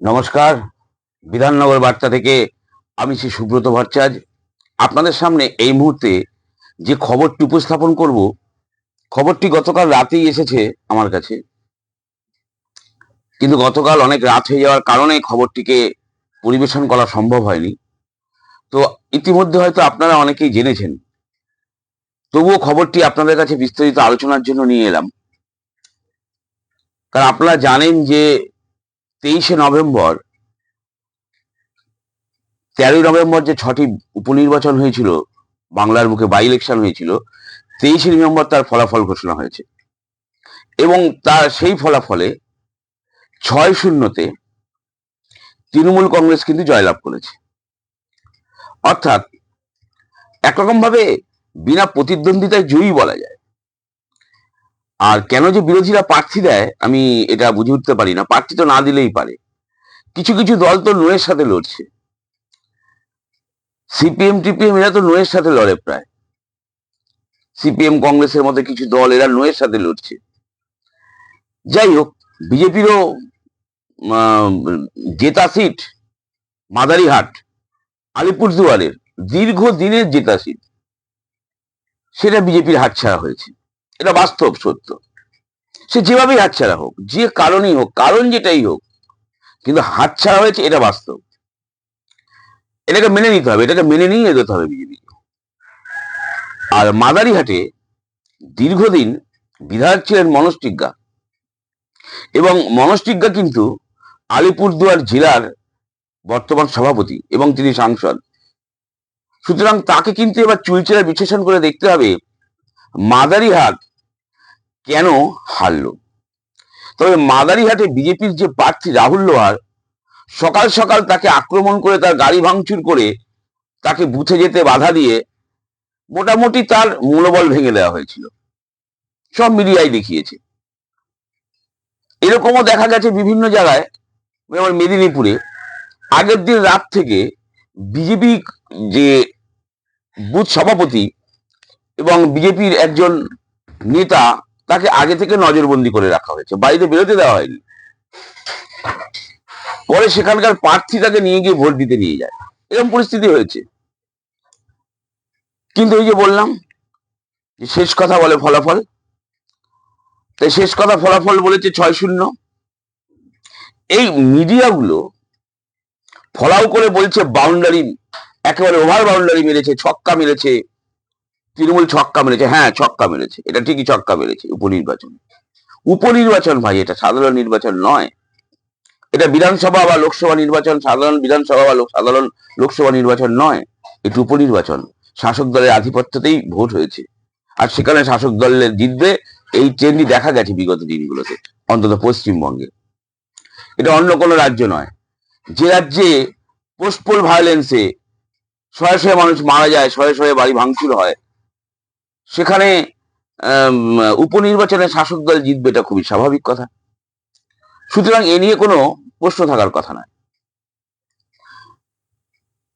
নমস্কার। বিধাননগর বার্তা থেকে আমি শ্রী সুব্রত ভট্টাচার্য। আপনাদের সামনে এই মুহূর্তে যে খবরটি উপস্থাপন করব, খবরটি গতকাল রাতেই এসেছে আমার কাছে। কিন্তু গতকাল অনেক রাত হয়ে যাওয়ার কারণে খবরটিকে পরিবেশন করা সম্ভব হয়নি। তো ইতিমধ্যে হয়তো আপনারা অনেকেই জেনেছেন। তবুও খবরটি আপনাদের কাছে বিস্তারিত আলোচনার জন্য নিয়ে এলাম। কারণ আপনারা জানেন যে তেইশে নভেম্বর, তেরোই নভেম্বর যে ছটি উপনির্বাচন হয়েছিল, বাংলার বুকে বাই ইলেকশন হয়েছিল, তেইশে নভেম্বর তার ফলাফল ঘোষণা হয়েছে। এবং তার সেই ফলাফলে ছয় শূন্যতে তৃণমূল কংগ্রেস কিন্তু জয়লাভ করেছে। অর্থাৎ একরকম ভাবে বিনা প্রতিদ্বন্দ্বিতায় জয়ী বলা যায়। আর কেন যে বিরোধীরা প্রার্থী দেয়, আমি এটা বুঝে উঠতে পারি না। প্রার্থী তো না দিলেই পারে। কিছু কিছু দল তো নোয়ের সাথে লড়ছে। সিপিএম, টিপিএম, এরা তো নোয়ের সাথে লড়ে প্রায়। সিপিএম, কংগ্রেসের মধ্যে কিছু দল, এরা নোয়ের সাথে লড়ছে। যাই হোক, বিজেপিরও জেতা সিট মাদারিহাট, আলিপুরদুয়ারের দীর্ঘ দিনের জেতা সিট। সেটা বিজেপির হাতছাড়া হয়েছে। এটা বাস্তব সত্য। সে যেভাবেই হাতছাড়া হোক, যে কারণেই হোক, কারণ যেটাই হোক, কিন্তু হাতছাড়া হয়েছে এটা বাস্তব। এটাকে মেনে নিতে হবে, এটাকে মেনে নিয়ে এগোতে হবে বিজেপি। আর মাদারিহাটে দীর্ঘদিন বিধায়ক ছিলেন মনস্টিজ্ঞা এবং মনস্টিজ্ঞা কিন্তু আলিপুরদুয়ার জেলার বর্তমান সভাপতি এবং তিনি সাংসদ। সুতরাং তাকে কিন্তু এবার চুলচেরা বিশ্লেষণ করে দেখতে হবে মাদারিহাট কেন হারলো? তবে মাদারিহাটে বিজেপির যে প্রার্থী রাহুল লোহার, সকাল সকাল তাকে আক্রমণ করে তার গাড়ি ভাঙচুর করে তাকে বুথে যেতে বাধা দিয়ে মোটামুটি তার মনোবল ভেঙে দেওয়া হয়েছিল। সব মিডিয়ায় দেখিয়েছে। এরকমও দেখা গেছে বিভিন্ন জায়গায়, যেমন মেদিনীপুরে। আগের দিন রাত থেকে বিজেপি যে বুথ সভাপতি এবং বিজেপির একজন নেতা তাকে আগে থেকে নজরবন্দি করে রাখা হয়েছে। বাড়িতে বেরোতে দেওয়া হয়নি। পরে সেখানকার প্রার্থী তাকে নিয়ে গিয়ে ভোট দিতে নিয়ে যায়। এরকম পরিস্থিতি হয়েছে। কিন্তু ওই যে বললাম, যে শেষ কথা বলে ফলাফল। তাই শেষ কথা ফলাফল বলেছে ছয় শূন্য। এই মিডিয়াগুলো ফলাও করে বলছে বাউন্ডারি একেবারে ওভার বাউন্ডারি মেরেছে, ছক্কা মেরেছে। তৃণমূল ছক্কা মেরেছে। হ্যাঁ ছক্কা মেরেছে। এটা ঠিকই ছক্কা মেরেছে উপনির্বাচন। উপনির্বাচন ভাই, এটা সাধারণ নির্বাচন নয়। এটা বিধানসভা বা লোকসভা নির্বাচন, সাধারণ বিধানসভা বা সাধারণ লোকসভা নির্বাচন নয়। এটি উপনির্বাচন। শাসক দলের আধিপত্যতেই ভোট হয়েছে। আর সেখানে শাসক দলের জিতবে, এই ট্রেন্ডই দেখা গেছে বিগত দিনগুলোতে, অন্তত পশ্চিমবঙ্গে। এটা অন্য কোনো রাজ্য নয়। যে রাজ্যে পোস্টপোল ভায়োলেন্সে শয়ে শয়ে মানুষ মারা যায়, শয়ে শয়ে বাড়ি ভাঙচুর হয় সেখানে উপনির্বাচনে শাসক দল জিতবে এটা খুবই স্বাভাবিক কথা। সুতরাং এ নিয়ে কোনো প্রশ্ন থাকার কথা নয়।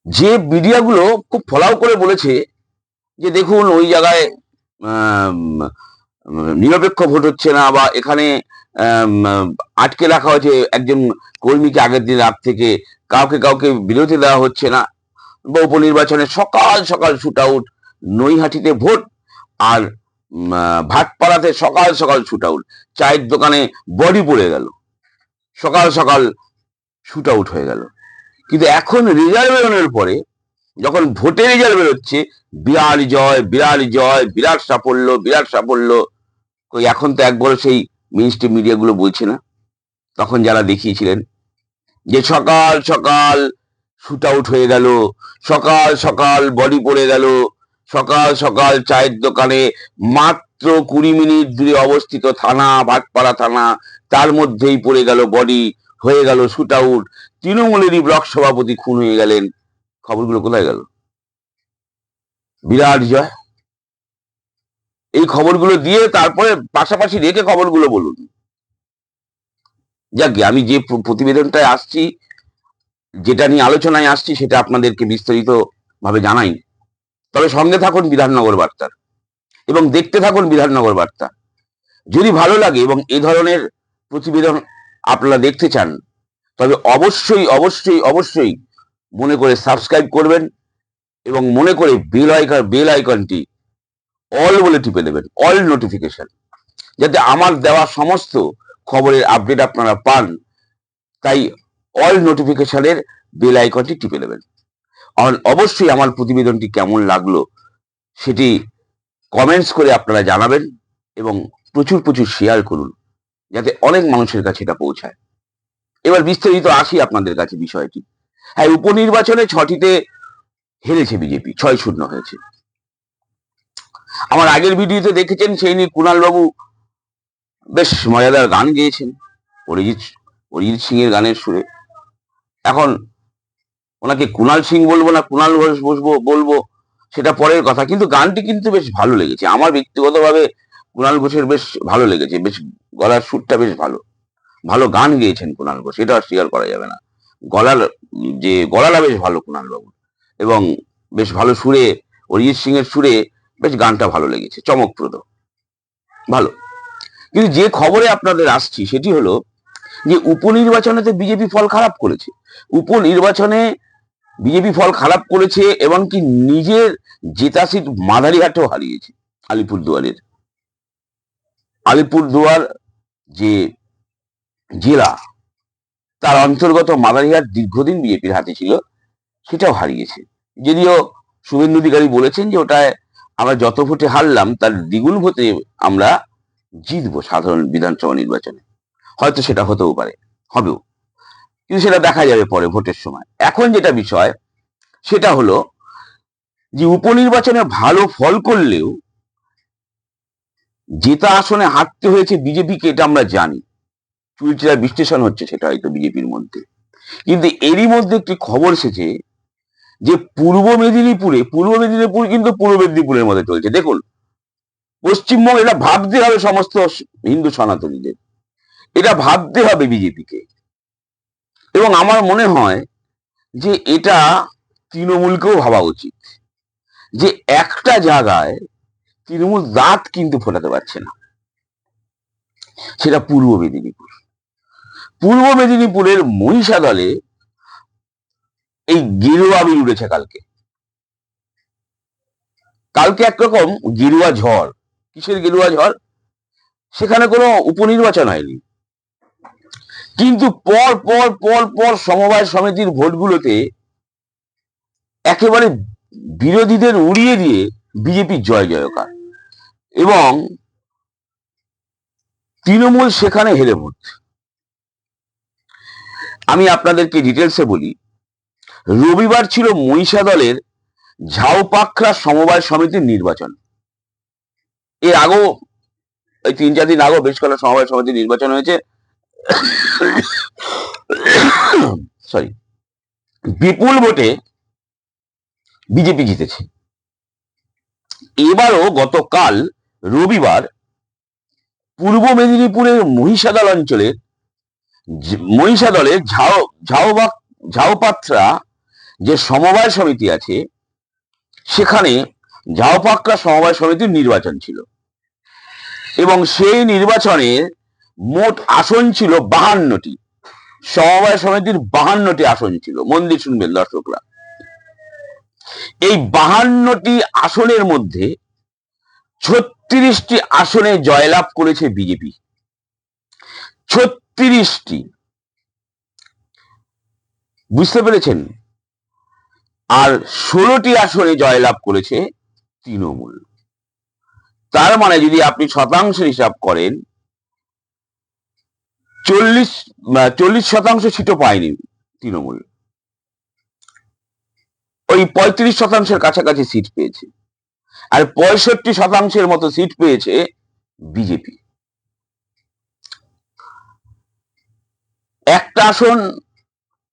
যে মিডিয়াগুলো খুব ফলাও করে বলেছে যে দেখুন ওই জায়গায় নিরপেক্ষ ভোট হচ্ছে না বা এখানে আটকে রাখা হয়েছে একজন কর্মীকে আগের দিন রাত থেকে কাউকে কাউকে বিরতি দেওয়া হচ্ছে না। বা উপনির্বাচনে সকাল সকাল শুট আউট নৈহাটিতে ভোট আর ভাটপাড়াতে সকাল সকাল শুট আউট চায়ের দোকানে বডি পড়ে গেল। সকাল সকাল শুট আউট হয়ে গেল। কিন্তু এখন রেজাল্ট বেরোনোর পরে, যখন ভোটের রেজাল্ট বেরোচ্ছে, বিরাট জয় বিরাট জয়, বিরাট সাফল্য বিরাট সাফল্য, কই এখন তো একবারও সেই মিনিস্ট্রি মিডিয়াগুলো বলছে না। তখন যারা দেখিয়েছিলেন যে সকাল সকাল শুট আউট হয়ে গেল, সকাল সকাল বডি পড়ে গেল সকাল সকাল চায়ের দোকানে মাত্র কুড়ি মিনিট দূরে অবস্থিত থানা, ভাটপাড়া থানা, তার মধ্যেই পড়ে গেল বডি হয়ে গেল শুট আউট তৃণমূলেরই ব্লক সভাপতি খুন হয়ে গেলেন। খবরগুলো কোথায় গেল? বিরাট জয়। এই খবরগুলো দিয়ে তারপরে পাশাপাশি রেখে খবরগুলো বলুন। যাক, আমি যে প্রতিবেদনটায় আসছি, যেটা নিয়ে আলোচনায় আসছি, সেটা আপনাদেরকে বিস্তারিত ভাবে জানাই। তবে সঙ্গে থাকুন বিধাননগর বার্তার এবং দেখতে থাকুন বিধাননগর বার্তা। যদি ভালো লাগে এবং এই ধরনের প্রতিবেদন আপনারা দেখতে চান, তবে অবশ্যই অবশ্যই অবশ্যই মনে করে সাবস্ক্রাইব করবেন এবং মনে করে বেল আইকন, বেল আইকনটি অল বলে টিপে দেবেন, অল নোটিফিকেশন, যাতে আমার দেওয়া সমস্ত খবরের আপডেট আপনারা পান। তাই অল নোটিফিকেশনের বেল আইকনটি টিপে আর অবশ্যই আমার প্রতিবেদনটি কেমন লাগল সেটি কমেন্টস করে আপনারা জানাবেন এবং প্রচুর প্রচুর শেয়ার করুন যাতে অনেক মানুষের কাছে এটা পৌঁছায়। এবার বিস্তারিত আসি আপনাদের কাছে বিষয়টি। হ্যাঁ উপনির্বাচনে ছটিতে হেরেছে বিজেপি ছয় শূন্য হয়েছে। আমার আগের ভিডিওতে দেখেছেন সেই নিয়ে কুণালবাবু বেশ মজাদার গান গেয়েছেন, অরিজিৎ অরিজিৎ সিং এর গানের সুরে। এখন ওনাকে কুণাল সিং বলব না, কুণাল ঘোষ বসবো, বলব, সেটা পরের কথা। কিন্তু গানটি কিন্তু বেশ ভালো লেগেছে। আমার ব্যক্তিগতভাবে কুণাল ঘোষের বেশ ভালো লেগেছে, বেশ গলার সুরটা বেশ ভালো। ভালো গান গেয়েছেন কুণাল ঘোষ, এটা স্বীকার করা যাবে না। গলার, যে গলাটা বেশ ভালো কুণাল বাবু এবং বেশ ভালো সুরে, অরিজিৎ সিং এর সুরে বেশ গানটা ভালো লেগেছে, চমকপ্রদ। ভালো। কিন্তু যে খবরে আপনাদের আসছি, সেটি হলো যে, উপনির্বাচনেতে বিজেপি ফল খারাপ করেছে। উপনির্বাচনে বিজেপি ফল খারাপ করেছে, এবং কি নিজের জেতা সিট মাদারিহাটেও হারিয়েছে আলিপুরদুয়ারের। আলিপুরদুয়ার যে জেলা, তার অন্তর্গত মাদারিহাট দীর্ঘদিন বিজেপির হাতে ছিল, সেটাও হারিয়েছে। যদিও শুভেন্দু অধিকারী বলেছেন যে ওটায় আমরা যত ভোটে হারলাম, তার দ্বিগুণ ভোটে আমরা জিতবো সাধারণ বিধানসভা নির্বাচনে। হয়তো সেটা হতেও পারে, হবেও। কিন্তু সেটা দেখা যাবে পরে ভোটের সময়। এখন যেটা বিষয়, সেটা হলো যে উপনির্বাচনে ভালো ফল করলেও জেতা আসনে হাঁটতে হয়েছে বিজেপিকে, এটা আমরা জানি। চুলচিরা বিশ্লেষণ হচ্ছে সেটা হয়তো বিজেপির মধ্যে। কিন্তু এরই মধ্যে একটি খবর এসেছে যে পূর্ব মেদিনীপুরে, পূর্ব মেদিনীপুর কিন্তু পূর্ব মেদিনীপুরের মধ্যে চলছে। দেখুন, পশ্চিমবঙ্গ, এটা ভাবতে হবে সমস্ত হিন্দু সনাতনীদের। এটা ভাবতে হবে বিজেপিকে। এবং আমার মনে হয় যে এটা তৃণমূলকেও ভাবা উচিত যে একটা জায়গায় তৃণমূল দাঁত কিন্তু ফোটাতে পারছে না। সেটা পূর্ব মেদিনীপুর। পূর্ব মেদিনীপুরের মহিষা দলে এই গেরুয়া বিল উঠেছে কালকে। কালকে একরকম গেরুয়া ঝড়। কিসের গেরুয়া ঝড়? সেখানে কোনো উপনির্বাচন হয়নি। কিন্তু পর পর পর পর সমবায় সমিতির ভোটগুলোতে একেবারে বিরোধীদের উড়িয়ে দিয়ে বিজেপি জয় জয়কার। এবং তৃণমূল সেখানে হেরে ভোট। আমি আপনাদেরকে ডিটেলসে বলি, রবিবার ছিল মহিষা দলের ঝাউপাখরা সমবায় সমিতির নির্বাচন। এর আগেও ওই তিন, চার দিন আগেও বেশ কটা সমবায় সমিতির নির্বাচন হয়েছে। সরি বিপুল ভোটে বিজেপি জিতেছে। এবারও গতকাল রবিবার পূর্ব মেদিনীপুরের মহিষাদল অঞ্চলের মহিষাদলের মহিষা দলের ঝাও ঝাওবাক ঝাওপাত্রা যে সমবায় সমিতি আছে, সেখানে ঝাওপাকড়া সমবায় সমিতির নির্বাচন ছিল। এবং সেই নির্বাচনের মোট আসন ছিল বাহান্নটি। সমবায় সমিতির বাহান্নটি আসন ছিল। মন্দির শুনবেন দর্শকরা। এই বাহান্নটি আসনের মধ্যে ছত্রিশটি আসনে জয়লাভ করেছে বিজেপি। ছত্রিশটি। বুঝতে পেরেছেন? আর ষোলোটি আসনে জয়লাভ করেছে তৃণমূল। তার মানে যদি আপনি শতাংশ হিসাব করেন চল্লিশ চল্লিশ শতাংশ সিটও পায়নি তৃণমূল। ওই পঁয়ত্রিশ শতাংশের কাছাকাছি সিট পেয়েছে। আর পঁয়ষট্টি শতাংশের মতো সিট পেয়েছে বিজেপি। একটা আসন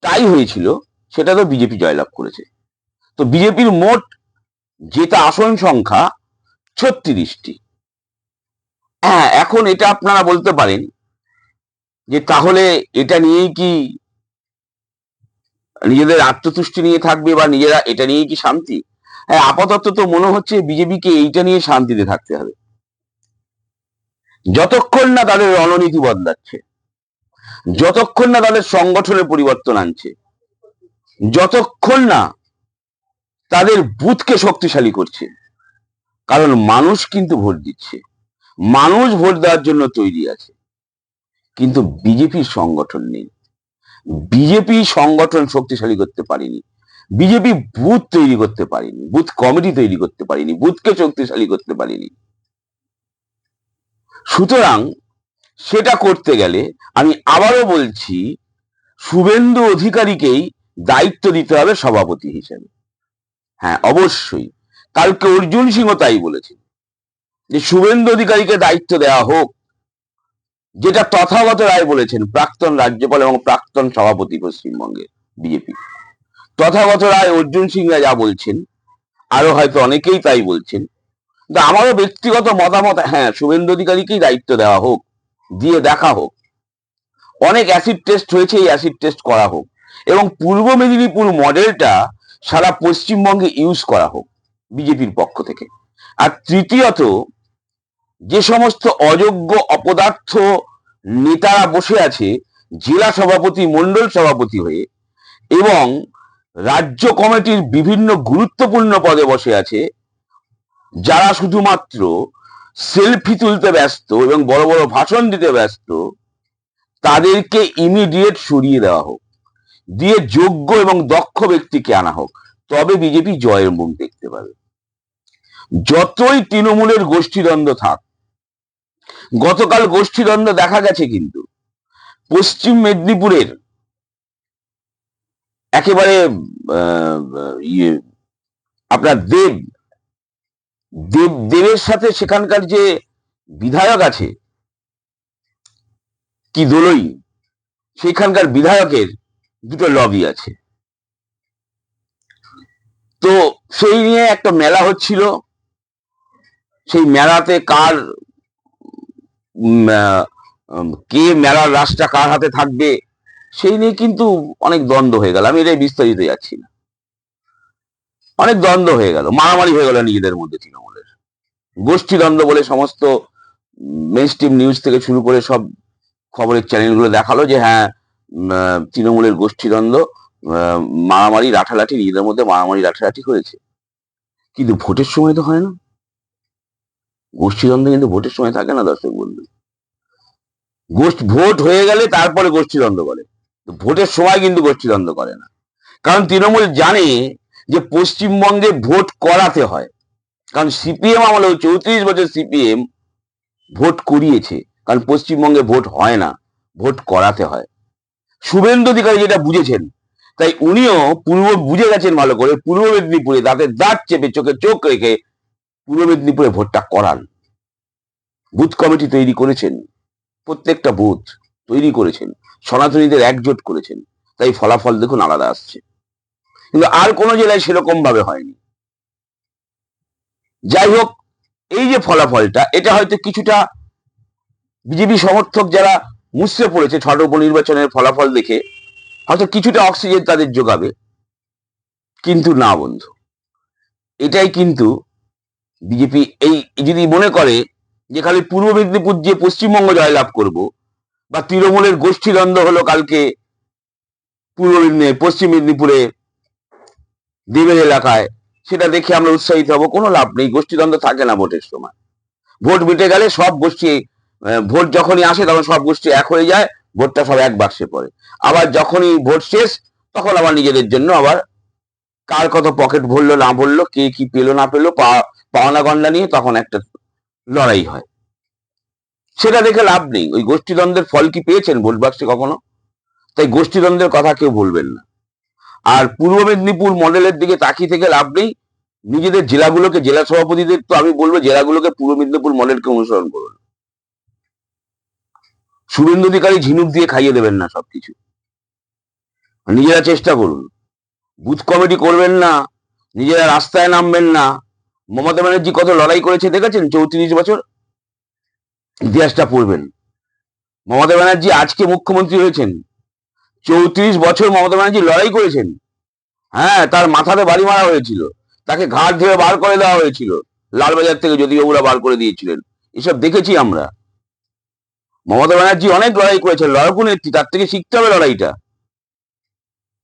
তাই হয়েছিল, সেটা তো বিজেপি জয়লাভ করেছে। তো বিজেপির মোট জেতা আসন সংখ্যা ছত্রিশটি। হ্যাঁ এখন এটা আপনারা বলতে পারেন যে তাহলে এটা নিয়েই কি নিজেদের আত্মতুষ্টি নিয়ে থাকবে বা নিজেরা এটা নিয়েই কি শান্তি? হ্যাঁ আপাতত তো মনে হচ্ছে বিজেপিকে এইটা নিয়ে শান্তিতে থাকতে হবে। যতক্ষণ না তাদের রণনীতি বদলাচ্ছে, যতক্ষণ না তাদের সংগঠনে পরিবর্তন আনছে, যতক্ষণ না তাদের বুথকে শক্তিশালী করছে, কারণ মানুষ কিন্তু ভোট দিচ্ছে, মানুষ ভোট দেওয়ার জন্য তৈরি আছে। কিন্তু বিজেপির সংগঠন নেই। বিজেপি সংগঠন শক্তিশালী করতে পারেনি। বিজেপি বুথ তৈরি করতে পারেনি, বুথ কমিটি তৈরি করতে পারেনি, বুথকে শক্তিশালী করতে পারেনি। সুতরাং সেটা করতে গেলে আমি আবারও বলছি, শুভেন্দু অধিকারীকেই দায়িত্ব দিতে হবে সভাপতি হিসেবে। হ্যাঁ অবশ্যই। কালকে অর্জুন সিংহ তাই বলেছেন যে, শুভেন্দু অধিকারীকে দায়িত্ব দেওয়া হোক যেটা তথাগত রায় বলেছেন, প্রাক্তন রাজ্যপাল এবং প্রাক্তন সভাপতি পশ্চিমবঙ্গে, বিজেপি। তথাগত রায় অর্জুন সিংরা যা বলছেন, আরও হয়তো অনেকেই তাই বলছেন। কিন্তু আমারও ব্যক্তিগত মতামত হ্যাঁ শুভেন্দু অধিকারীকেই দায়িত্ব দেওয়া হোক, দিয়ে দেখা হোক। অনেক অ্যাসিড টেস্ট হয়েছে, এই অ্যাসিড টেস্ট করা হোক। এবং পূর্ব মেদিনীপুর মডেলটা সারা পশ্চিমবঙ্গে ইউজ করা হোক, বিজেপির পক্ষ থেকে। আর তৃতীয়ত যে সমস্ত অযোগ্য অপদার্থ নেতারা বসে আছে, জেলা সভাপতি মন্ডল সভাপতি হয়ে এবং রাজ্য কমিটির বিভিন্ন গুরুত্বপূর্ণ পদে বসে আছে, যারা শুধুমাত্র সেলফি তুলতে ব্যস্ত এবং বড় বড় ভাষণ দিতে ব্যস্ত, তাদেরকে ইমিডিয়েট সরিয়ে দেওয়া হোক, দিয়ে যোগ্য এবং দক্ষ ব্যক্তিকে আনা হোক। তবে বিজেপি জয়ের মুখ দেখতে পাবে। যতই তৃণমূলের গোষ্ঠীদ্বন্দ্ব থাক গতকাল গোষ্ঠীদ্বন্দ্ব দেখা গেছে কিন্তু। পশ্চিম মেদিনীপুরের একেবারে ইয়ে আপনার দেব দেব, দেবের সাথে সেখানকার যে বিধায়ক আছে, কি দোলই, সেখানকার বিধায়কের দুটো লবি আছে। তো সেই নিয়ে একটা মেলা হচ্ছিল। সেই মেলাতে কার কে মেলার রাসটা কার হাতে থাকবে, সেই নিয়ে কিন্তু অনেক দ্বন্দ্ব হয়ে গেল। আমি এটাই বিস্তারিত যাচ্ছি না। অনেক দ্বন্দ্ব হয়ে গেল, মারামারি হয়ে গেল নিজেদের মধ্যে তৃণমূলের। গোষ্ঠী দ্বন্দ্ব বলে সমস্ত মেন স্ট্রিম নিউজ থেকে শুরু করে সব খবরের চ্যানেলগুলো দেখাল যে হ্যাঁ তৃণমূলের গোষ্ঠী দ্বন্দ্ব মারামারি লাঠালাঠি নিজেদের মধ্যে মারামারি লাঠালাঠি হয়েছে। কিন্তু ভোটের সময় তো হয় না। গোষ্ঠীদ্বন্দ্ব কিন্তু ভোটের সময় থাকে না দর্শক বন্ধু। গোষ্ঠ ভোট হয়ে গেলে তারপরে গোষ্ঠীদ্বন্দ্ব করে। ভোটের সময় কিন্তু গোষ্ঠীদ্বন্দ্ব করে না। কারণ তৃণমূল জানে যে পশ্চিমবঙ্গে ভোট করাতে হয়। কারণ সিপিএম আমলেও চৌত্রিশ বছর সিপিএম ভোট করিয়েছে। কারণ পশ্চিমবঙ্গে ভোট হয় না, ভোট করাতে হয়। শুভেন্দু অধিকারী যেটা বুঝেছেন, তাই উনিও পূর্ব বুঝে গেছেন ভালো করে, পূর্ব মেদিনীপুরে, দাঁতের দাঁত চেপে, চোখে চোখ রেখে পূর্ব মেদিনীপুরে ভোটটা করান। বুথ কমিটি তৈরি করেছেন। প্রত্যেকটা বুথ তৈরি করেছেন। সনাতনীদের একজোট করেছেন। তাই ফলাফল দেখুন আলাদা আসছে। কিন্তু আর কোনো জেলায় সেরকম ভাবে হয়নি। যাই হোক, এই যে ফলাফলটা, এটা হয়তো কিছুটা বিজেপি সমর্থক যারা মুসড়ে পড়েছে ছোট উপনির্বাচনের ফলাফল দেখে, হয়তো কিছুটা অক্সিজেন তাদের যোগাবে। কিন্তু না বন্ধু, এটাই কিন্তু বিজেপি এই যদি মনে করে যে খালি পূর্ব মেদিনীপুর যে পশ্চিমবঙ্গ জয়লাভ করব, বা তৃণমূলের গোষ্ঠীদ্বন্দ্ব হলো কালকে পূর্ব মেদিনী, পশ্চিম মেদিনীপুরে দেবের এলাকায়, সেটা দেখে আমরা উৎসাহিত হব, কোনো লাভ নেই, গোষ্ঠীদ্বন্দ্ব থাকে না ভোটের সময়। ভোট মিটে গেলে সব গোষ্ঠী ভোট যখনই আসে তখন সব গোষ্ঠী এক হয়ে যায়, ভোটটা সব এক বাক্সে পড়ে। আবার যখনই ভোট শেষ, তখন আবার নিজেদের জন্য আবার কার কত পকেট ভরলো, না ভরলো, কে কি পেল, না পেল পাওনা গন্ডা নিয়ে তখন একটা লড়াই হয়। সেটা দেখে লাভ নেই। ওই গোষ্ঠীদ্বন্দ্বের ফল কি পেয়েছেন ভোট বাক্সে কখনো? তাই গোষ্ঠীদ্বন্দ্বের কথা কেউ বলবেন না। আর পূর্ব মেদিনীপুর মডেলের দিকে তাকিয়ে থেকে লাভ নেই। নিজেদের জেলাগুলোকে, জেলা সভাপতিদের তো আমি বলব, জেলাগুলোকে পূর্ব মেদিনীপুর মডেলকে অনুসরণ করুন। শুভেন্দু অধিকারী ঝিনুক দিয়ে খাইয়ে দেবেন না সবকিছু। নিজেরা চেষ্টা করুন। বুথ কমিটি করবেন না, নিজেরা রাস্তায় নামবেন না। মমতা ব্যানার্জি কত লড়াই করেছে দেখেছেন? চৌত্রিশ বছর ইতিহাসটা পড়বেন। মমতা ব্যানার্জি আজকে মুখ্যমন্ত্রী হয়েছেন। চৌত্রিশ বছর মমতা ব্যানার্জি লড়াই করেছেন। হ্যাঁ তার মাথাতে বাড়ি মারা হয়েছিল। তাকে ঘাট ধরে বার করে দেওয়া হয়েছিল। লালবাজার থেকে যদি বাবুরা বার করে দিয়েছিলেন। এসব দেখেছি আমরা। মমতা ব্যানার্জি অনেক লড়াই করেছেন। লড়াকু নেত্রী, তার থেকে শিখতে হবে লড়াইটা।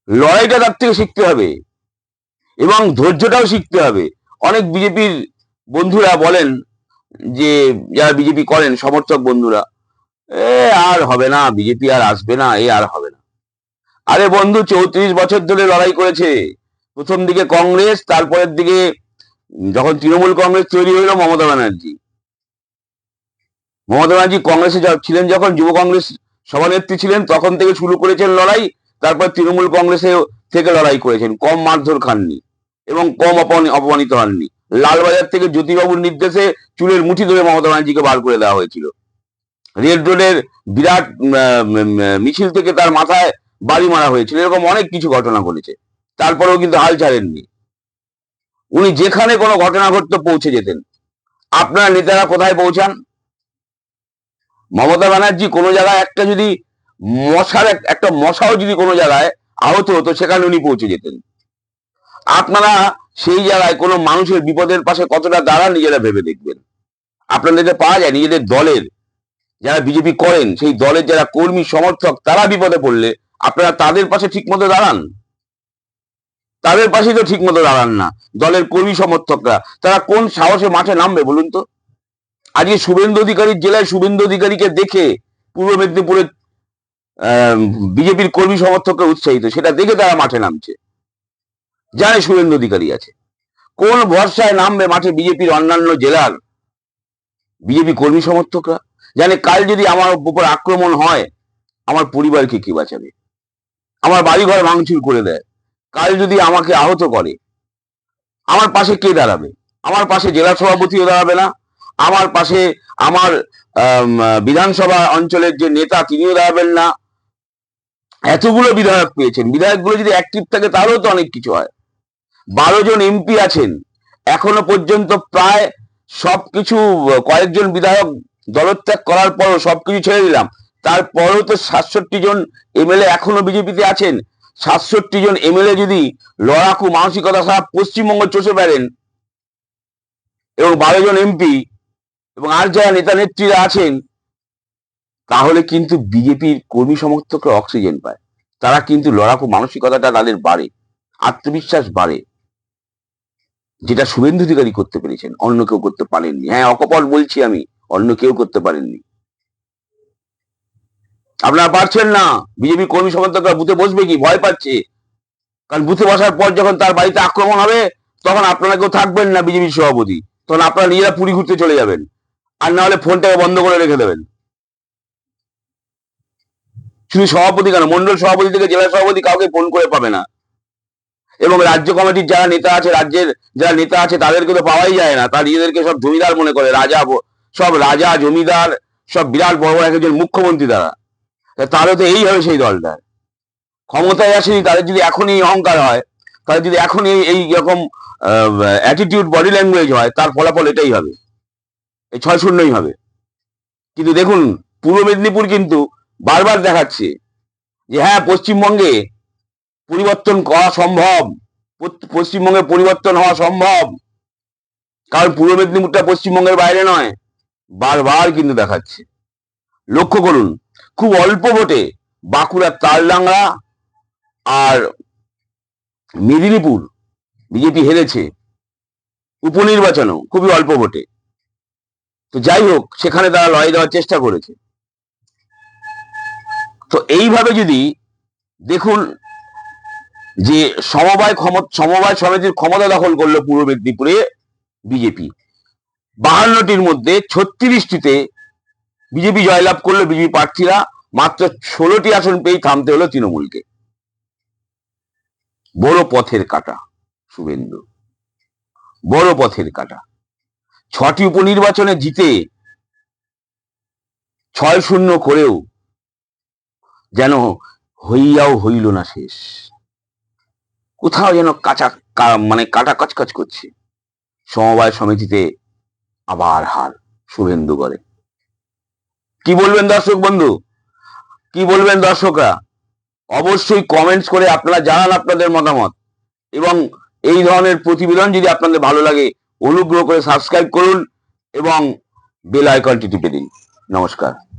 লড়াইটা তার থেকে শিখতে হবে। এবং ধৈর্যটাও শিখতে হবে। অনেক বিজেপির বন্ধুরা বলেন যে, যারা বিজেপি করেন, সমর্থক বন্ধুরা, এ, আর হবে না, বিজেপি আর আসবে না, এ আর হবে না। আরে বন্ধু, চৌত্রিশ বছর ধরে লড়াই করেছে। প্রথম দিকে কংগ্রেস, তারপরের দিকে যখন তৃণমূল কংগ্রেস তৈরি হলো, মমতা ব্যানার্জি। মমতা ব্যানার্জি কংগ্রেসে ছিলেন যখন, যুব কংগ্রেস সভানেত্রী ছিলেন, তখন থেকে শুরু করেছেন লড়াই। তারপর তৃণমূল কংগ্রেসে থেকে লড়াই করেছেন, কম মারধর খাননি এবং কম অপমানি- অপমানিত হননি। লালবাজার থেকে জ্যোতিবাবুর নির্দেশে চুলের মুঠি ধরে মমতা ব্যানার্জিকে বার করে দেওয়া হয়েছিল। রেড রোডের বিরাট মিছিল থেকে তার মাথায় বাড়ি মারা হয়েছিল। এরকম অনেক কিছু ঘটনা ঘটেছে। তারপরেও কিন্তু হাল ছাড়েননি। উনি যেখানে কোনো ঘটনা ঘটতে পৌঁছে যেতেন। আপনার নেতারা কোথায় পৌঁছান? মমতা ব্যানার্জি কোনো জায়গায় একটা যদি মশার একটা মশাও যদি কোনো জায়গায় আহত হতো সেখানে উনি পৌঁছে যেতেন। আপনারা সেই জায়গায় কোনো মানুষের বিপদের পাশে কতটা দাঁড়ান, নিজেরা ভেবে দেখবেন। আপনাদের পাওয়া যায়, নিজেদের দলের যারা বিজেপি করেন, সেই দলের যারা কর্মী, সমর্থক, তারা বিপদে পড়লে আপনারা তাদের পাশে ঠিক মতো দাঁড়ান। তাদের পাশে তো ঠিক মতো দাঁড়ান না। দলের কর্মী, সমর্থকরা, তারা কোন সাহসে মাঠে নামবে বলুন তো? আজকে শুভেন্দু অধিকারীর জেলায় শুভেন্দু অধিকারীকে দেখে পূর্ব মেদিনীপুরের বিজেপির কর্মী সমর্থককে উৎসাহিত, সেটা দেখে তারা মাঠে নামছে। জানে সুরেন্দ্র অধিকারী আছে। কোন ভরসায় নামবে মাঠে বিজেপির অন্যান্য জেলার বিজেপি কর্মী সমর্থকরা? জানে কাল যদি আমার উপর আক্রমণ হয়, আমার পরিবারকে কি বাঁচাবে? আমার বাড়িঘর ভাঙচুর করে দেয়। কাল যদি আমাকে আহত করে, আমার পাশে কে দাঁড়াবে? আমার পাশে জেলা সভাপতিও দাঁড়াবে না। আমার পাশে আমার বিধানসভা অঞ্চলের যে নেতা, তিনিও দাঁড়াবেন না। এতগুলো বিধায়ক পেয়েছেন। বিধায়কগুলো যদি অ্যাক্টিভ থাকে, তাহলেও তো অনেক কিছু হয়। বারো জন এমপি আছেন। এখনও পর্যন্ত প্রায় সবকিছু, কয়েকজন বিধায়ক দলত্যাগ করার পরও সবকিছু ছেড়ে দিলাম। তারপরেও তো সাতষট্টি জন এমএলএ এখনও বিজেপিতে আছেন। সাতষট্টি জন এমএলএ যদি লড়াকু মানসিকতা সারা পশ্চিমবঙ্গ চষে বেড়েন এবং বারো জন এমপি এবং আর যারা নেতা নেত্রীরা আছেন তাহলে কিন্তু বিজেপির কর্মী সমর্থকরা অক্সিজেন পায়। তারা কিন্তু লড়াকু মানসিকতাটা তাদের বাড়ে, আত্মবিশ্বাস বাড়ে, যেটা শুভেন্দু অধিকারী করতে পেরেছেন, অন্য কেউ করতে পারেননি। হ্যাঁ অকপট বলছি আমি, অন্য কেউ করতে পারেননি। আপনারা পারছেন না, বিজেপি কর্মী সমর্থকরা বুথে বসবে কি? ভয় পাচ্ছে। কারণ বুথে বসার পর যখন তার বাড়িতে আক্রমণ হবে, তখন আপনারা কেউ থাকবেন না বিজেপির সভাপতি। তখন আপনারা নিজেরা পুরী ঘুরতে চলে যাবেন। আর না হলে ফোনটাকে বন্ধ করে রেখে দেবেন। শুধু সভাপতি কেন? মন্ডল সভাপতি থেকে জেলা সভাপতি কাউকে ফোন করে পাবে না। এবং রাজ্য কমিটির যারা নেতা আছে, রাজ্যের যারা নেতা আছে, তাদেরকে তো পাওয়াই যায় না। তারা নিজেদেরকে সব জমিদার মনে করে, রাজা সব রাজা, জমিদার, সব বিরাট বড় বড় একজন মুখ্যমন্ত্রী তারা। তা তাহলে তো এই হবে সেই দলটা। ক্ষমতায় আসেনি, তাদের যদি এখনই অহংকার হয়, তাদের যদি এখনই এই রকম অ্যাটিটিউড বডি ল্যাঙ্গুয়েজ হয়, তার ফলাফল এটাই হবে। এই ছয় শূন্যই হবে। কিন্তু দেখুন, পূর্ব মেদিনীপুর কিন্তু বারবার দেখাচ্ছে যে হ্যাঁ পশ্চিমবঙ্গে পরিবর্তন করা সম্ভব পশ্চিমবঙ্গে পরিবর্তন হওয়া সম্ভব। কারণ পূর্ব মেদিনীপুরটা পশ্চিমবঙ্গের বাইরে নয়। বারবার কিন্তু দেখাচ্ছে। লক্ষ্য করুন, খুব অল্প ভোটে বাঁকুড়ার তালডাংরা আর মেদিনীপুর বিজেপি হেরেছে। উপনির্বাচনেও খুবই অল্প ভোটে। তো যাই হোক, সেখানে তারা লড়াই দেওয়ার চেষ্টা করেছে। তো এইভাবে যদি দেখুন যে সমবায় ক্ষমতা সমবায় সমিতির ক্ষমতা দখল করল পূর্ব মেদিনীপুরে বিজেপি। বাহান্নটির মধ্যে ছত্রিশটিতে বিজেপি জয়লাভ করল বিজেপি প্রার্থীরা, মাত্র ষোলোটি আসন পেয়েই থামতে হলো তৃণমূলকে। বড় পথের কাটা, শুভেন্দু। বড় পথের কাটা। ছটি উপনির্বাচনে জিতে ছয় শূন্য করেও যেন হইয়াও হইল না শেষ। কোথাও যেন কাঁচা মানে কাটা কচকচ করছে। সমবায় সমিতিতে আবার হার শুভেন্দু করে কি বলবেন দর্শক বন্ধু? কি বলবেন দর্শকরা? অবশ্যই কমেন্টস করে আপনারা জানান আপনাদের মতামত। এবং এই ধরনের প্রতিবেদন যদি আপনাদের ভালো লাগে, অনুগ্রহ করে সাবস্ক্রাইব করুন এবং বেল আইকনটি টিপে দিন। নমস্কার।